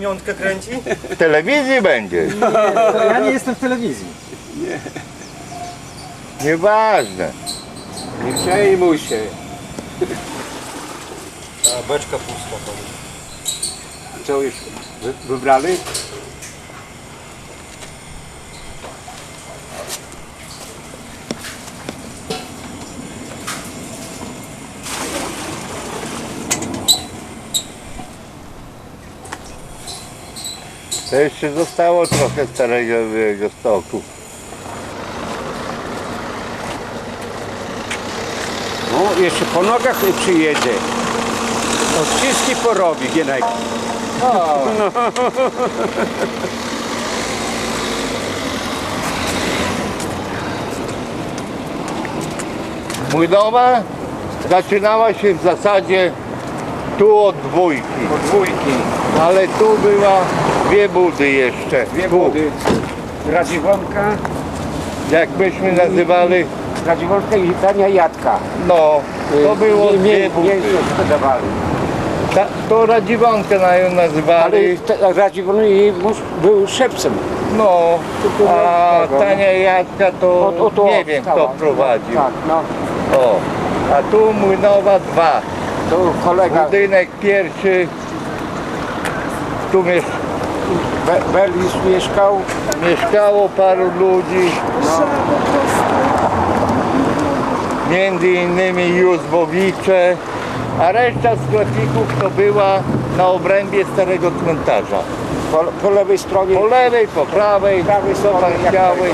pamiątkę kręci? W telewizji będzie. Ja nie jestem w telewizji. Nieważne. Nie przejmuj się. A beczka pusta. Co już wy, wybrali? To jeszcze zostało trochę starego jego stoku. No, jeszcze po nogach przyjedzie. Odciski porobi, Gienek. Młynowa zaczynała się w zasadzie tu od dwójki, Podwójki, ale tu była dwie budy jeszcze. dwie Tu. wody. Radziwonka, Jak myśmy nazywali, Radziwonka i Tania Jadka. no, to było dwie budy. nie sprzedawali. Ta, to Radziwonkę na ją Ale nazywali, te- Radziwon mąż był szewcem. no, a. Tania Jadka to nie wiem kto stała. prowadził. Tak, no. O, a tu Młynowa 2. To kolega Budynek pierwszy, tu mies Be- Belis mieszkał. mieszkało paru ludzi, No, między innymi Józbowicze, a reszta sklepików to była na obrębie starego cmentarza. po, po lewej stronie. Po lewej, po prawej, Prawej co pan chciałeś.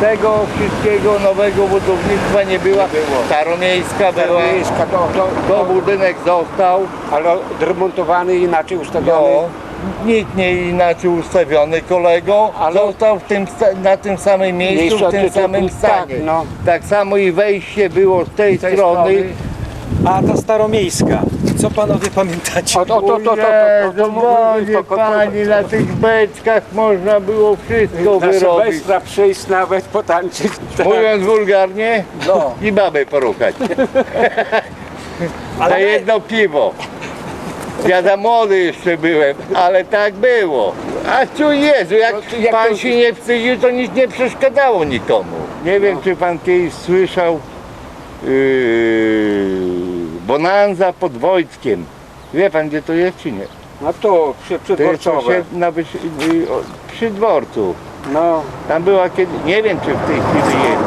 Tego wszystkiego nowego budownictwa nie było. było. Staromiejska była, Miejska, to, to, to budynek został. ale odremontowany, inaczej No, ustawiony. Nikt nie inaczej ustawiony kolego, Ale- został w tym, na tym samym miejscu, w tym ty- ty- samym tak, stanie. no. Tak samo i wejście było z tej, Z tej strony. strony. A ta staromiejska. Co panowie pamiętacie? O, to, to, to, to, to, to, to, Boże, to, to, Pani, na tych beczkach można było wszystko na wyrobić. Sylwestra przyjść nawet potańczyć. Mówiąc wulgarnie, No. i babę poruchać. Za jedno piwo. Ja za młody jeszcze byłem, ale tak było. A tu Jezu, jak, No jak pan to- się nie wstydził, to nic nie przeszkadzało nikomu. Nie wiem, czy pan kiedyś słyszał yy, Bonanza pod Wojtkiem. Wie pan, gdzie to jest, czy nie? No to przy, przy To jest sąsied- na, wyś- yy, o- przy dworcu. No, Tam była kiedy, nie wiem czy w tej chwili jest,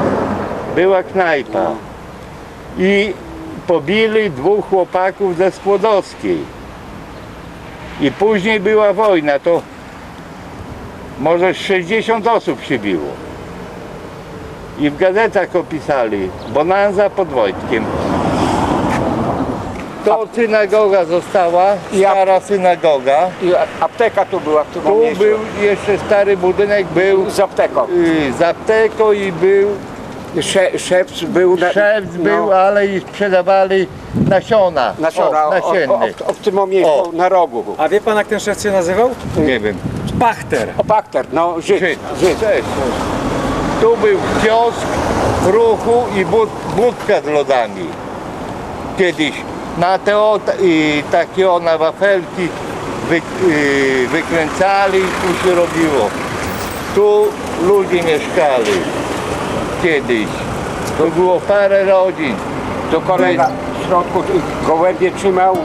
była knajpa No. i pobili dwóch chłopaków ze Skłodowskiej. I później była wojna, to może 60 osób się biło. I w gazetach opisali Bonanza pod Wojtkiem. To synagoga została, stara synagoga. i apteka tu była w tym Tu był jeszcze stary budynek, był Z apteką. y, z apteką i był Sze, szewc był. Na, szewc no, był, ale i sprzedawali nasiona. Nasiona, o, o, o, o, o, w tym miejscu, O. na rogu. A wie pan jak ten szef się nazywał? Nie wiem. Pachter. O, Pakter, no, Żyd. Żyd. Żyd. Cześć. Tu był kiosk ruchu i bud, budka z lodami. Kiedyś na te o, i takie ona wafelki wy, y, wykręcali, tu się robiło. Tu ludzie mieszkali kiedyś. To było parę rodzin. To kolega w środku gołębie trzymał.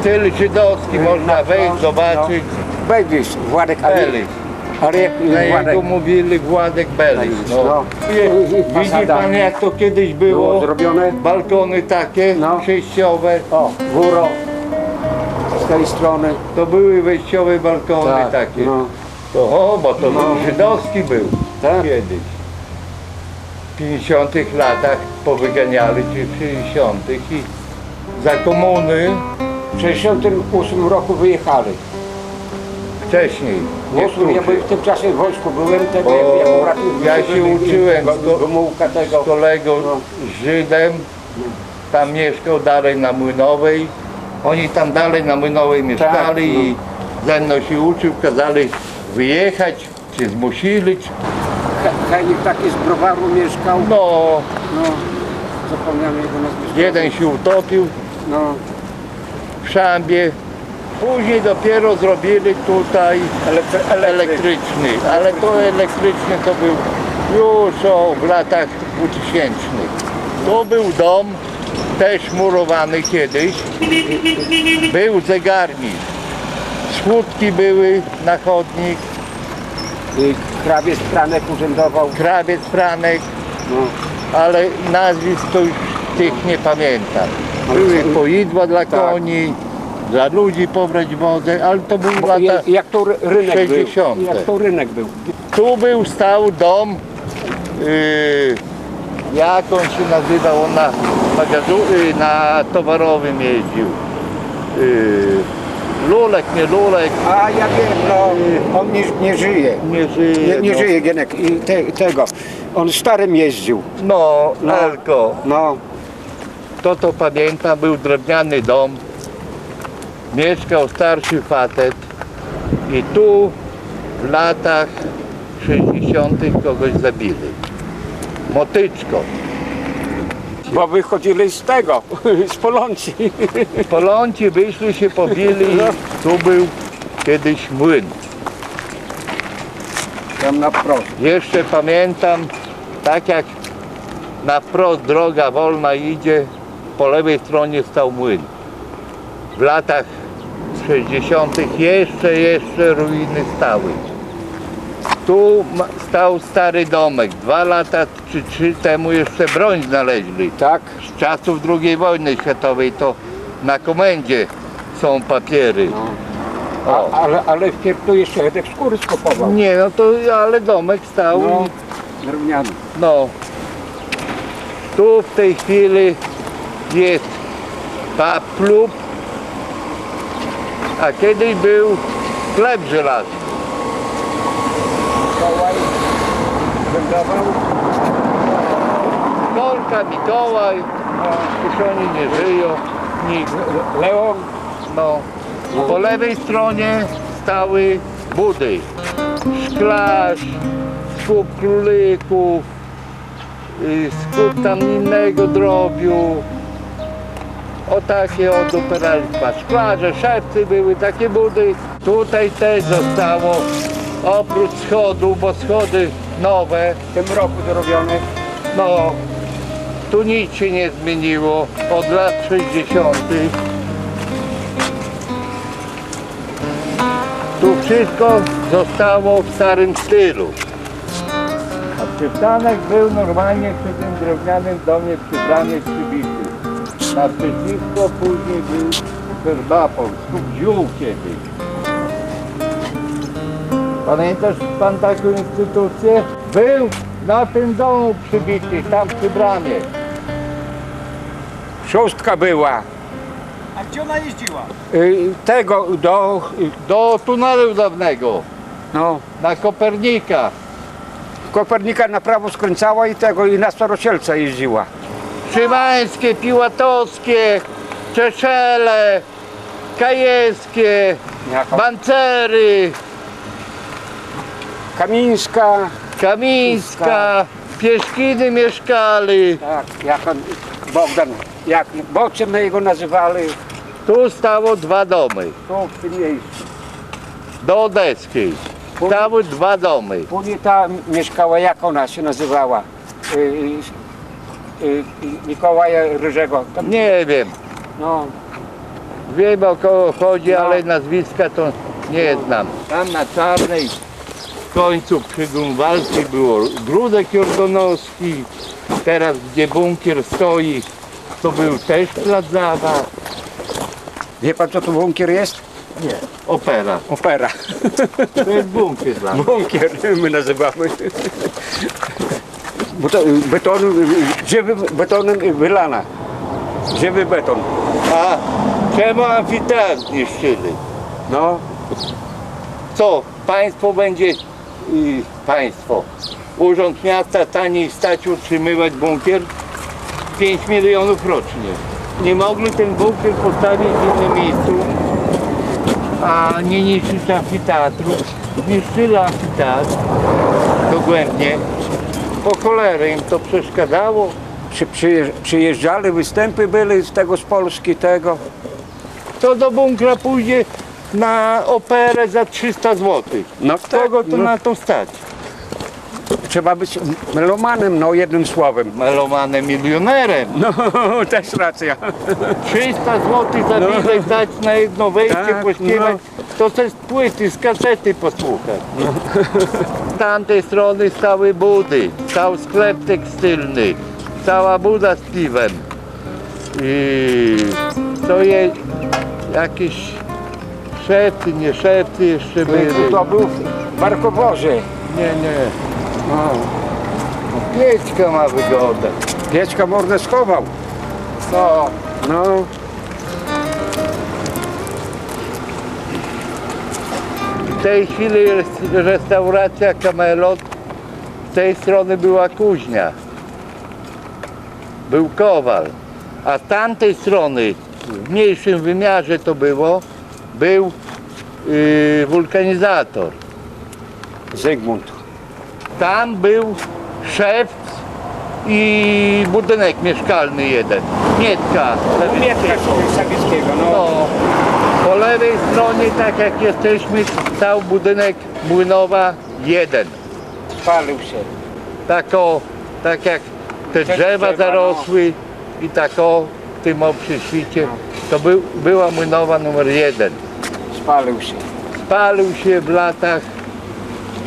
Styl żydowski, można Na wejść, zobaczyć. No. Belis, Władek, ale, Belis. ale jak Na Władek. jego mówili Władek Belis. No. No. Widzi pan jak to kiedyś Było było? zrobione. Balkony takie No. przejściowe. O, góro. Z tej strony. To były wejściowe balkony Tak, takie. no. To, o, bo to No. żydowski był Tak. kiedyś. W 50 latach powyganiali, czy w 60 i za komuny W 68 roku wyjechali. wcześniej. W Nie ja w tym czasie w wojsku byłem, brat, ja się uczyłem z go- Gomułka tego. z kolegą No. Żydem, tam mieszkał dalej na Młynowej. Oni tam dalej na Młynowej mieszkali no. i ze mną się uczył, kazali wyjechać, czy zmusili, czy... He- Henik taki z browaru mieszkał. No, No, zapomniałem jego nazwiska. jeden się utopił No, w szambie, Później dopiero zrobili tutaj Elektry- elektryczny, ale to elektryczny to był już o, w latach 2000. To był dom też murowany kiedyś. Był zegarnik. Schódki były na chodnik, Krawiec Pranek urzędował. krawiec Franek, No. ale nazwisk to już tych nie pamiętam. Były poidła dla Tak. koni, dla ludzi pobrać wodę, ale to były Bo lata... jak, to ry- rynek 60. był? Jak to rynek był? Tu był stał dom, yy, jak on się nazywał, on na, magazu, yy, na towarowym jeździł. Yy, Lulek, nie Lulek, A ja wiem, no on nie, nie żyje. nie żyje. Nie, nie no. żyje Gienek i te, tego. On starym jeździł. No, No. Elko, No, to to pamiętam, był drewniany dom, mieszkał starszy facet i tu w latach 60. kogoś zabili. Motyczką. Bo wychodzili z tego, z Polonci. Polonci wyszli się pobili, tu był kiedyś młyn. Tam na wprost. Jeszcze pamiętam, tak jak na wprost droga wolna idzie, po lewej stronie stał młyn. W latach 60. jeszcze, jeszcze ruiny stały. Tu ma- stał stary domek. Dwa lata czy trzy temu jeszcze broń znaleźli. Tak? Z czasów II wojny światowej to na komendzie są papiery. No. O. A, ale, ale wpierw tu jeszcze Edek skóry skopował. Nie, no to ale domek stał No, i drewniany. No, tu w tej chwili jest paplub, a kiedyś był sklep żelazny. Mikołaj Kolka, Mikołaj, już oni nie żyją, nikt. Leon. No, po lewej stronie stały budy. Szklarz, skup królików, y, skup tam innego drobiu. O takie od operalstwa. Szklarze, szewcy były, takie budy. Tutaj też zostało, oprócz schodów, bo schody nowe, W tym roku zrobione. no, tu nic się nie zmieniło od lat 60. Tu wszystko zostało w starym stylu. A przystanek był normalnie przy tym drewnianym domie przybrany przybity. Naprzeciwko później był Ferbapol, skup ziół kiedyś. Pamiętasz pan taką instytucję? Był na tym domu przybity, tam przy bramie. Szóstka była. A gdzie ona jeździła? Y, tego do, Do tunelu dawnego, no, na Kopernika. Kopernika na prawo skręcała i tego i na Starosielca jeździła. Szymańskie, Piłatowskie, Czeszele, Kajewskie, Jako Bancery, Kamińska. Kamińska, Pieszkiny mieszkali. Tak, jak on, Bogdan, jak Bociem jego nazywali. Tu stało dwa domy, Tu w tym miejscu. do Odeskiej. Stały dwa domy. Później ta mieszkała, jak ona się nazywała? Y, y, y, Mikołaja Ryżego. Tam, Nie wiem, no, wiem o kogo chodzi, No. ale nazwiska to nie znam. Tam na czarnej w końcu przy Grunwaldzkiej było Grudek Jordanowski. Teraz gdzie bunkier stoi, to był też plac zabaw. wie pan co tu bunkier jest? Nie, opera. Opera. To jest bunkier dla mnie. Bunkier my nazywamy. To beton, y, żywym betonem y, wylana. Żywy beton. A czemu amfiteatr zniszczyli? No, Co, państwo będzie, y, państwo, urząd miasta taniej stać utrzymywać bunkier? 5 milionów rocznie. Nie mogli ten bunkier postawić w innym miejscu, a nie niszczyć amfiteatru. Zniszczyli amfiteatr dogłębnie. Po cholerę im to przeszkadzało. przy, przyjeżdż- przyjeżdżali, występy były z tego z Polski, tego. To do bunkra pójdzie, na operę za 300 zł. No tak, Kogo to no. na to stać? Trzeba być melomanem, no jednym słowem. Melomanem milionerem. No, też racja. 300 zł za bilet dać na jedno wejście, Tak, pośpiewać, to se z płyty, z kasety posłuchać. Z tamtej strony stały budy, stał sklep tekstylny, stała buda z piwem. I to jest jakieś szepty, nie szepty jeszcze były. To był w Barkoworze. Nie, nie. No. Pieczka ma wygodę. Pieczka mordę schował. No, No, W tej chwili jest restauracja Kamelot. Z tej strony była kuźnia. Był kowal. A z tamtej strony, w mniejszym wymiarze to było, był yy, wulkanizator. Zygmunt. Tam był szef i budynek mieszkalny jeden. Mietka. Mietka Sabickiego, no. No, po lewej stronie, tak jak jesteśmy, stał budynek Młynowa 1. Spalił się. Tak o, tak jak te drzewa drzewa, zarosły i tak o, w tym obprześwicie, to był, była Młynowa numer 1. Spalił się. Spalił się w latach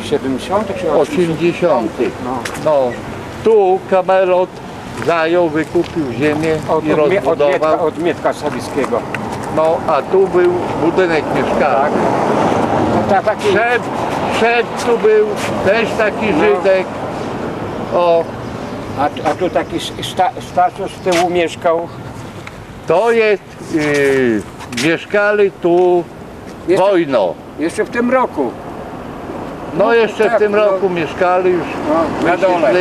70 czy 80. No. No, tu Kamelot zajął, wykupił ziemię Od, i od, mie- od, Mietka, rozbudował. od Mietka Sabickiego. No, a tu był budynek mieszkalny. No, ta, taki, Szef, szef tu był, też taki No. Żydek. O, a, a tu taki sta, Stasiu z tyłu mieszkał. To jest, yy, mieszkali tu Jeszcze, wojno. jeszcze w tym roku. No jeszcze tak, w tym no. roku mieszkali już, No, na dole.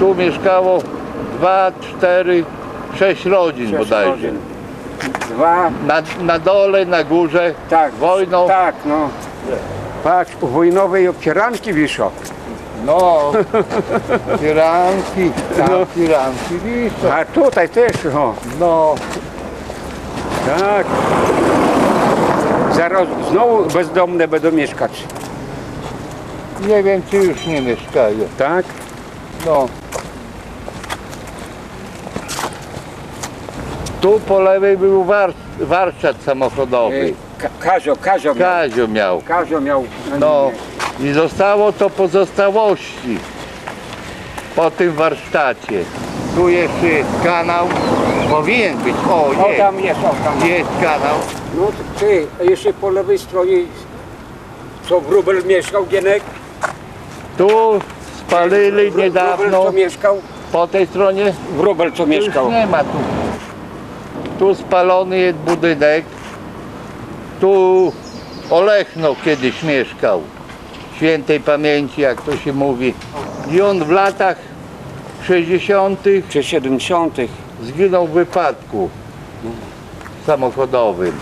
Tu mieszkało dwa, cztery, sześć rodzin Sześć bodajże. rodzin. Dwa, Na, na dole, na górze, tak. wojną. Tak, no. Patrz, u wojnowej fieranki wiszą. No, firanki, tam firanki wiszą. A tutaj też, o. No, Tak. Zaraz znowu bezdomne będą mieszkać. nie wiem czy już nie mieszkają. Tak? No. Tu po lewej był war, warsztat samochodowy. Ka- Kazio, Kazio miał. Kazio miał. Kazio miał. No. I zostało to pozostałości po tym warsztacie. Tu jeszcze jest kanał. Powinien być. O, O jest. tam jest, o tam. Jest kanał. No ty, a jeszcze po lewej stronie co Wróbel mieszkał, Gienek? Tu spalili Wróbel niedawno. co mieszkał? Po tej stronie Wróbel co już mieszkał. nie ma tu. Tu spalony jest budynek. Tu Olechno kiedyś mieszkał. Świętej pamięci, jak to się mówi. I on w latach 60. Czy 70. zginął w wypadku samochodowym.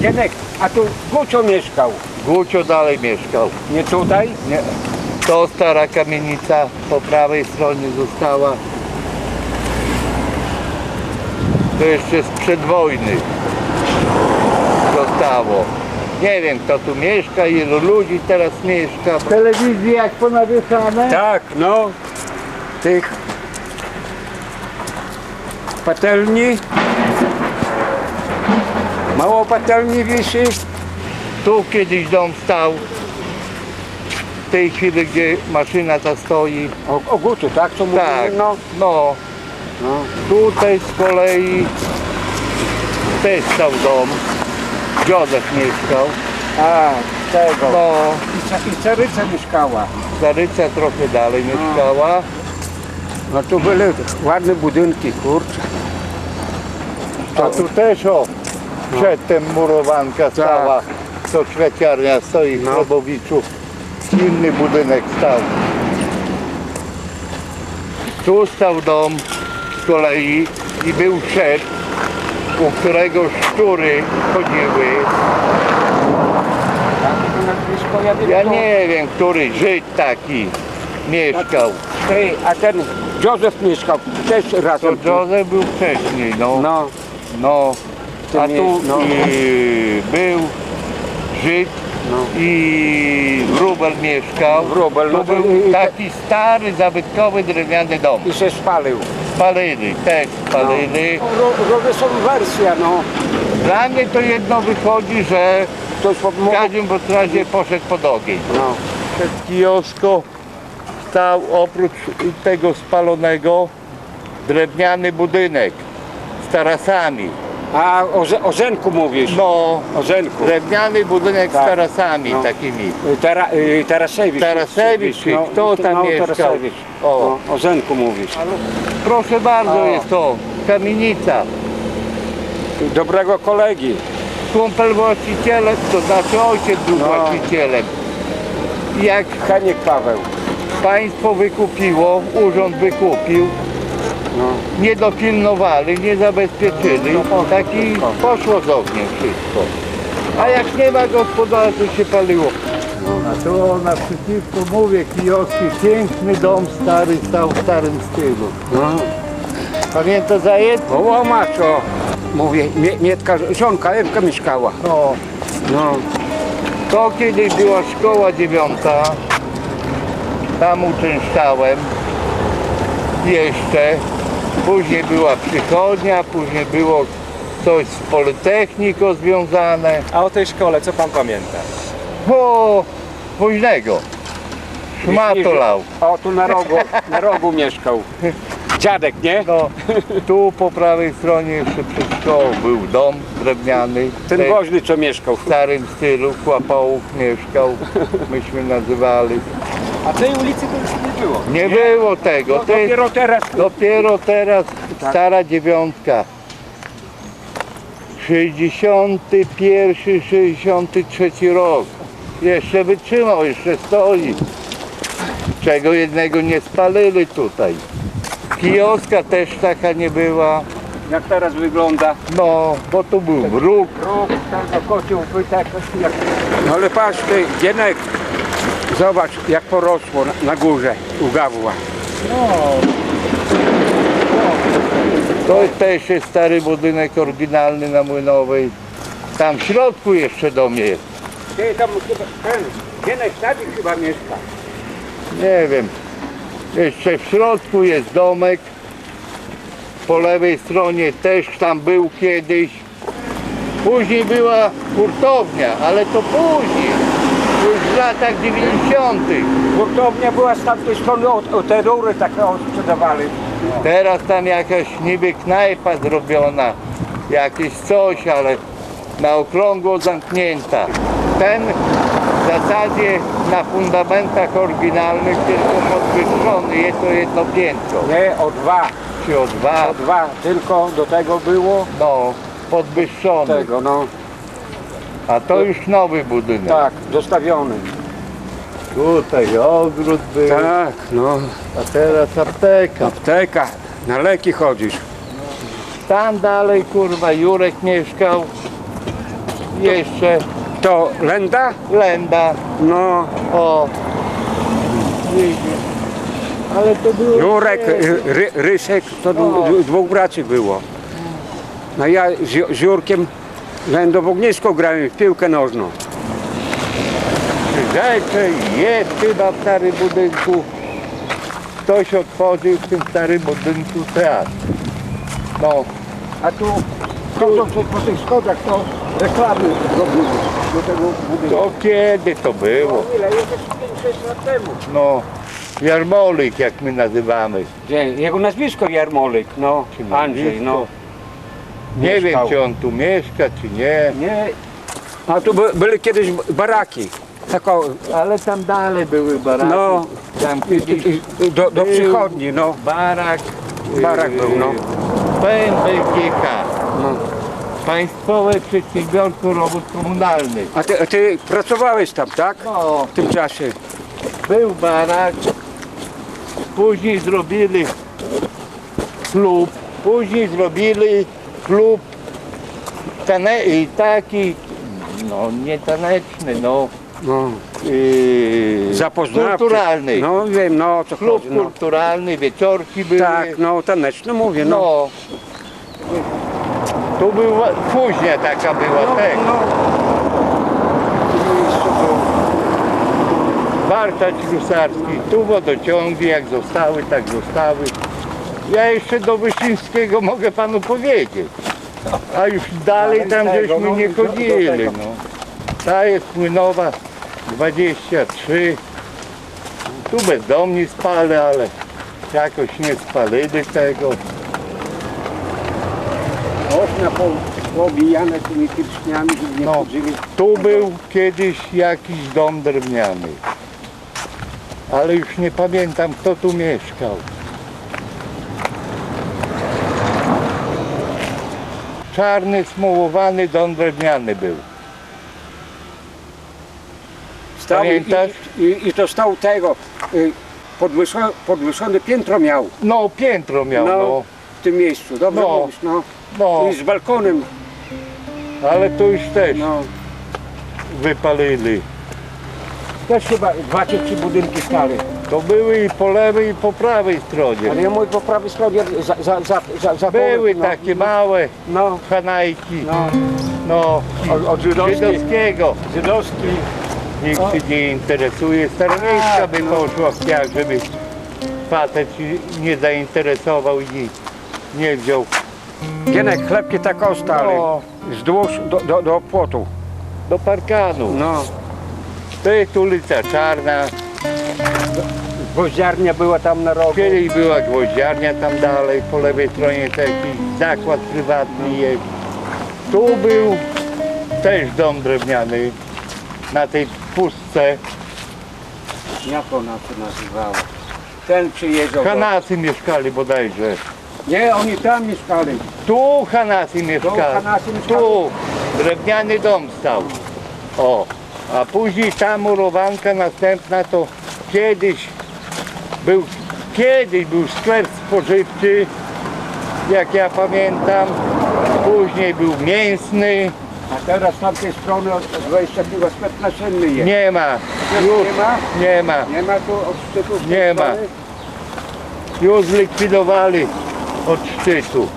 Gienek, a tu Gucio mieszkał. Gucio dalej mieszkał. Nie tutaj? Nie. To stara kamienica po prawej stronie została. To jeszcze sprzed wojny zostało. Nie wiem kto tu mieszka, ilu ludzi teraz mieszka. Telewizji jak ponawieszane? Tak, no. Tych patelni. Mało patelni wisi. Tu kiedyś dom stał. W tej chwili gdzie maszyna ta stoi. O, o Guciu, tak? Co mówimy? Tak, No. no. no. Tutaj z kolei też stał dom. Dziadek mieszkał. A, tego. No, I, Caryca mieszkała. Staryca trochę dalej mieszkała. No tu były ładne budynki, kurczę. A tu też o, przedtem murowanka stała. To kwieciarnia stoi w No. Inny budynek stał. Tu stał dom z kolei i był szef, u którego szczury chodziły. Ja nie wiem, który Żyd taki mieszkał. Ty, a ten Józef mieszkał też To razem. tu. Józef był wcześniej, no. No, No, A tu no. y, był Żyd No. i Wróbel mieszkał. Wróbel, no to był i- i- taki stary, zabytkowy, drewniany dom. I się spalił. Spalili, też spalili. No, ro- Robię są wersja, no. Dla mnie to jedno wychodzi, że Ktoś po- w każdym bądź razie poszedł pod ogień. No. Przed kiosko stał oprócz tego spalonego drewniany budynek z tarasami. A o, o Zenku mówisz? No, O Zenku. drewniany budynek Tak. z tarasami No. takimi. Tara, y, czy kto tam no, mieszkał? Tarasewicz. O. No, o Zenku mówisz. Proszę bardzo, O. jest to kamienica. Dobrego kolegi. Kumpel właścicielem, to znaczy ojciec był No. właścicielem. Jak Heniek Paweł. państwo wykupiło, urząd wykupił, No. Nie dopilnowali, nie zabezpieczyli, No, poszło taki wszystko. poszło z ogniem wszystko. A jak nie ma gospodarstwa, to się paliło. A to naprzeciwko mówię, kioski, piękny dom stary, stał w starym stylu. No. Pamięta zajed? O, o. Mówię, Mie- Mietka, żonka Ewka mieszkała. No. No. To kiedyś była szkoła dziewiąta. Tam uczęszczałem. Jeszcze. Później była przychodnia, później było coś z Politechniką związane. A o tej szkole co pan pamięta? O, woźnego. Szmatolał. O, tu na rogu, na rogu mieszkał. Dziadek, nie? No, tu po prawej stronie jeszcze przed szkołą był dom drewniany. Ten woźny, co mieszkał. w starym stylu, Kłapołów mieszkał, myśmy nazywali. A tej ulicy to już nie było. Nie było tego, No, to jest dopiero teraz. dopiero teraz Tak. stara dziewiątka. 61, 63 rok. Jeszcze wytrzymał, jeszcze stoi. Czego jednego nie spalili tutaj. Kioska też taka nie była. Jak teraz wygląda. No, bo tu był wróg. Róg, tam kocioł wytakać jak... No ale patrz, ty, Gienek, zobacz jak porosło na, na górze u Gawła. To też jest stary budynek oryginalny na Młynowej. Tam w środku jeszcze dom jest. Ty tam chyba, ten, Gienek Tadzik chyba mieszka. Nie wiem. Jeszcze w środku jest domek. Po lewej stronie też tam był kiedyś. Później była hurtownia, ale to później. W latach 90. Hurtownia była z tamtej strony, o, o te rury takie o, sprzedawali. Teraz tam jakaś niby knajpa zrobiona. Jakieś coś, ale na okrągło zamknięta. Ten w zasadzie na fundamentach oryginalnych tylko podwyższony. Jest to jedno piętro. Nie, o dwa, Czy o dwa, o dwa, tylko do tego było no, podwyższony. tego, no, A to już nowy budynek. tak, dostawiony. Tutaj ogród był, Tak, no, a teraz apteka. apteka, na leki chodzisz. Tam dalej, kurwa, Jurek mieszkał. Jeszcze To Lenda? Lenda. No, O. Widzisz. Ale to było... Jurek, ry, Rysek, to dwu- dwóch braci było. No ja z, Ju- z Jurkiem Lendo w ognisko grałem w piłkę nożną. Rzeczy jest chyba w starym budynku. Ktoś otworzył w tym starym budynku teatr. No, A tu, tu po tych schodach to reklamy robili do tego budynku. to kiedy to było? Ile? Jakieś 5-6 lat temu. No, jarmolik jak my nazywamy. Jego nazwisko Jarmolik, no, Andrzej, no. Nie wiem Mieszkał. czy on tu mieszka, czy nie. Nie. A tu by, były kiedyś baraki. Tako, Ale tam dalej były baraki. no, Tam i, kiedyś i, i, do, do Był. przychodni, no. barak. Barak był, no. PMBGK. no. Państwowe Przedsiębiorstwo Robót Komunalnych. A ty, a ty pracowałeś tam, tak? No, W tym czasie. był barak. Później zrobili klub. Później zrobili klub tane, i taki, no nie taneczny, no. No. Yy, Zapoznawczy. kulturalny. No wiem, no o co Klub chodzi. No. kulturalny, wieczorki były. Tak, no taneczny mówię, no. No. Tu była kuźnia taka była, No, tak. no. W tym miejscu było. Warsztat ślusarski, tu wodociągi jak zostały, tak zostały. Ja jeszcze do Wyszyńskiego mogę panu powiedzieć. A już dalej tam Dalej tego, żeśmy no, nie do chodzili. No. Ta jest płynowa 23. Tu bezdomni spali, ale jakoś nie spalili tego. Okna po- poobijane tymi pierśniami, żeby nie No. chodzili. Tu był kiedyś jakiś dom drewniany. Ale już nie pamiętam kto tu mieszkał. Czarny, smułowany dom drewniany był. Stał i, Pamiętasz? i, I to stał tego, y, podwyższone, podwyższone piętro miał. No piętro miał, No. no. w tym miejscu, dobrze No. mówisz, no. No, I z balkonem, ale to już też no. wypalili. Też chyba dwa czy trzy budynki stare. To były i po lewej i po prawej stronie. Ale ja mówię po prawej stronie za, za, za, za, za Były no, takie małe No, hanajki. no. No, Od, od żydowskiej, żydowskiego. żydowski. Nikt się nie interesuje. Staromiejska by no. poszła w piach, żeby facet się nie zainteresował i nie, nie wziął. Gienek chlebki tak ostali. No, Wzdłuż do, do, do płotu. do parkanu. No. To jest ulica Czarna. Gwoździarnia była tam na rogu. Kiedyś była gwoździarnia tam dalej, po lewej stronie to jakiś zakład prywatny jest. Tu był też dom drewniany na tej pustce. Jak ona się nazywała? Ten przyjeżdżał. Hanasy mieszkali bodajże. Nie, oni tam mieszkali. Tu Hanasy mieszkali. Hanasy mieszkali. Tu drewniany dom stał. O, a później ta murowanka następna to kiedyś był, kiedyś był sklep spożywczy, jak ja pamiętam. Później był mięsny. A teraz z tamtej strony od od wejścia chyba sklep nasienny jest. Nie ma. Nie Już ma? nie ma. Nie ma tu od szczytu? z tej Nie ma. strony? Już zlikwidowali od szczytu.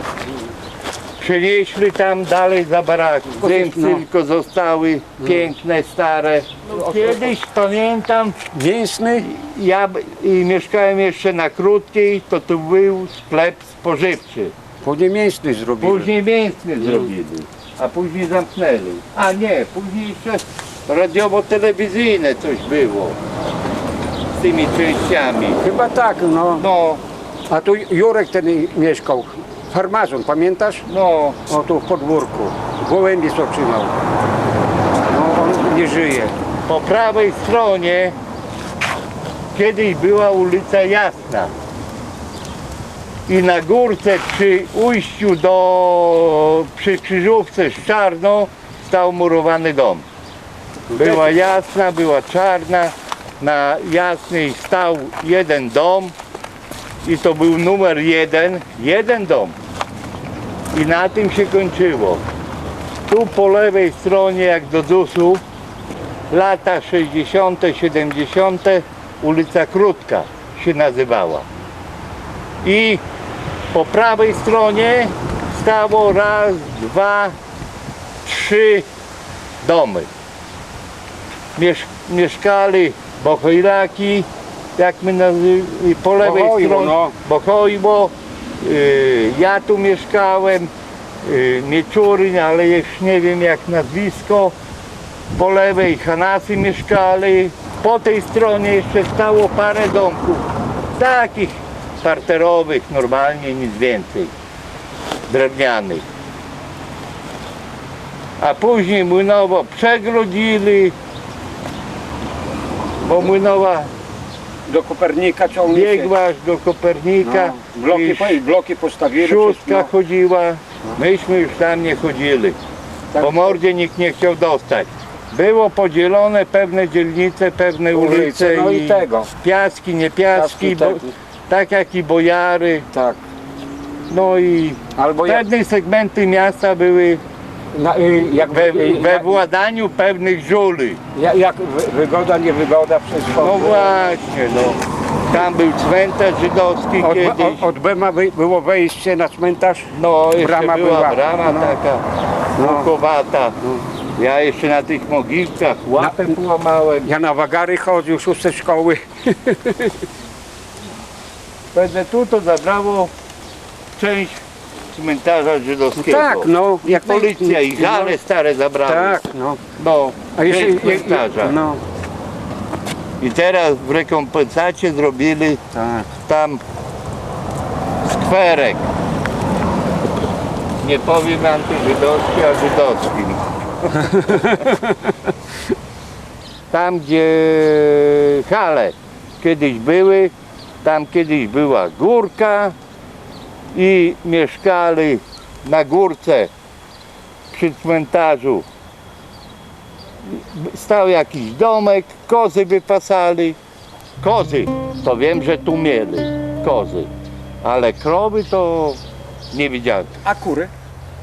Przenieśli tam dalej za barak. Dymcy no. tylko zostały piękne, stare. Kiedyś pamiętam, Mięsny? ja b- i mieszkałem jeszcze na krótkiej, to tu był sklep spożywczy. Później mięsny zrobili. Później mięsny zrobili, a później zamknęli. A nie, później jeszcze radiowo-telewizyjne coś było z tymi częściami. Chyba tak, no. No, A tu Jurek ten mieszkał. Farmazon, pamiętasz? no, O tu w podwórku. Gołębie co trzymał. No on nie żyje. po prawej stronie kiedyś była ulica Jasna. I na górce przy ujściu do przy krzyżówce z Czarną stał murowany dom. Była jasna, była czarna. Na jasnej stał jeden dom i to był numer jeden, jeden dom. I na tym się kończyło. Tu po lewej stronie, jak do ZUS-u, lata 60., 70., ulica Krótka się nazywała. I po prawej stronie stało raz, dwa, trzy domy. Miesz, mieszkali Bochojlaki, jak my nazywamy, po lewej stronie no. Bochojło, y, ja tu mieszkałem, y, Mieczuryn, ale już nie wiem jak nazwisko, po lewej Hanasy mieszkali, po tej stronie jeszcze stało parę domków, takich parterowych normalnie, nic więcej, drewnianych. A później Młynowo przegrodzili, bo Młynowa Do Kopernika ciągnie biegła do Kopernika, No, bloki, i i bloki postawili. szóstka wszystko. chodziła, myśmy już tam nie chodzili. Tak. Po mordzie nikt nie chciał dostać. Było podzielone pewne dzielnice, pewne ulice, Ulice, no i tego. piaski, nie piaski, bo, tak. jak i bojary, Tak. no i Albo jak, pewne segmenty miasta były na, y, jak, we, y, we władaniu pewnych żuli. jak, jak wy- wygoda, niewygoda przez No właśnie, no. Tam był cmentarz żydowski Od, kiedyś. od, od Bema by, było wejście na cmentarz. No, jeszcze brama była, była. brama No. taka łukowata. Ja jeszcze na tych mogilkach łapę połamałem. Ja na wagary chodził, szóste szkoły. Będę tu to zabrało część cmentarza żydowskiego. Tak, no. Jak policja i no, hale stare zabrały. Tak, no. No, A jeszcze, część cmentarza. no, I teraz w rekompensacie zrobili tak. tam skwerek. Nie powiem antyżydowski, a żydowski. Tam gdzie hale kiedyś były, tam kiedyś była górka i mieszkali na górce przy cmentarzu. Stał jakiś domek, kozy wypasali. Kozy, to wiem, że tu mieli kozy, ale krowy to nie widziałem. A kury?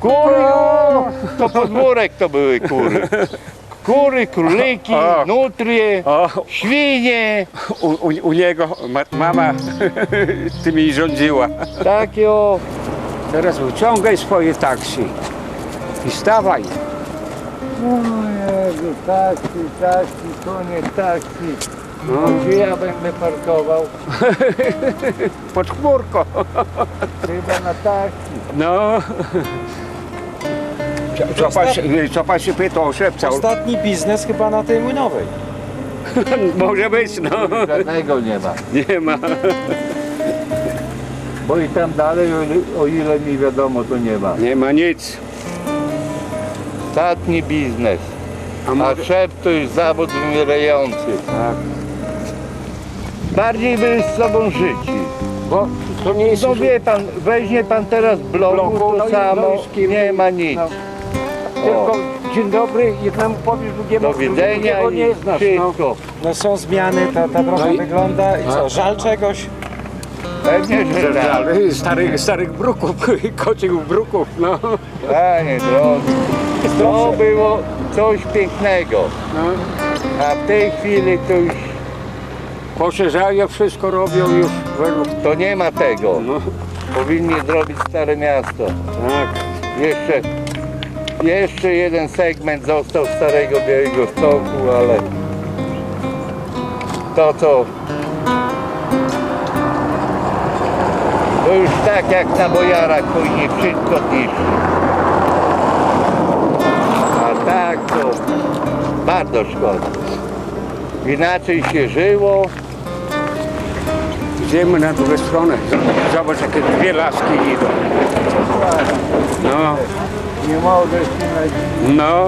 Kury, o, to podwórek to były kury. Kury, króliki, O. nutrie, O, świnie, u, u, u niego ma, mama tymi rządziła. takie o. Teraz wyciągaj swoje taksi i stawaj. O Jezu, taksi, taksi, koniec taksi. No. Gdzie ja będę parkował? Pod chmurką. Chyba na taksi. No. Co, co, pan, się- co pan się pytał o szepca? Ostatni biznes chyba na tej młynowej. Może być, no. Żadnego nie ma. Nie ma. Bo i tam dalej, o ile, o ile mi wiadomo, to nie ma. Nie ma nic. Ostatni biznes. A A może... szept to już zawód wymierający. Tak. Bardziej byli z sobą życi. Bo to nie jest... No wie pan, weźmie pan teraz bloku, Bloku, to no i- samo, no i z kim? nie ma nic. No. Tylko dzień dobry, jednemu powiesz, drugiemu, Do widzenia drugiego i nie znasz. No. wszystko. No są zmiany, ta, ta droga No i- wygląda i co, żal czegoś? Pewnie, że tak. Żal, Starych, starych bruków, kocich bruków, no. Panie drogi, to było coś pięknego. no. A w tej chwili to już Poszerzają, wszystko robią już według... to nie ma tego. No, Powinni zrobić stare miasto. tak. Jeszcze, jeszcze jeden segment został starego Białego Stoku, ale to co to już tak jak na bojarach później wszystko niszczy. A tak to bardzo szkoda. Inaczej się żyło, Idziemy na drugą stronę. Zobacz, jakie dwie laski idą. No, nie mogę się no.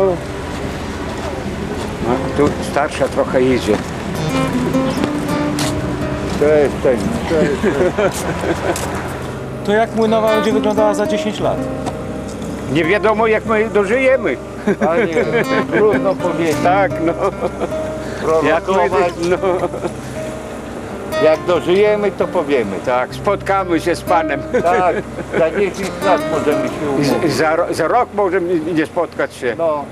A tu starsza trochę idzie. Przestań, przestań. To jak młynowa będzie wyglądała za 10 lat? Nie wiadomo, jak my dożyjemy. Panie, trudno powiedzieć. Tak, no. Jak, my, Prorokować. no. Jak dożyjemy, to powiemy. Tak, spotkamy się z Panem. Tak, za 10 lat możemy się umówić. Za, ro- za rok możemy nie spotkać się. No,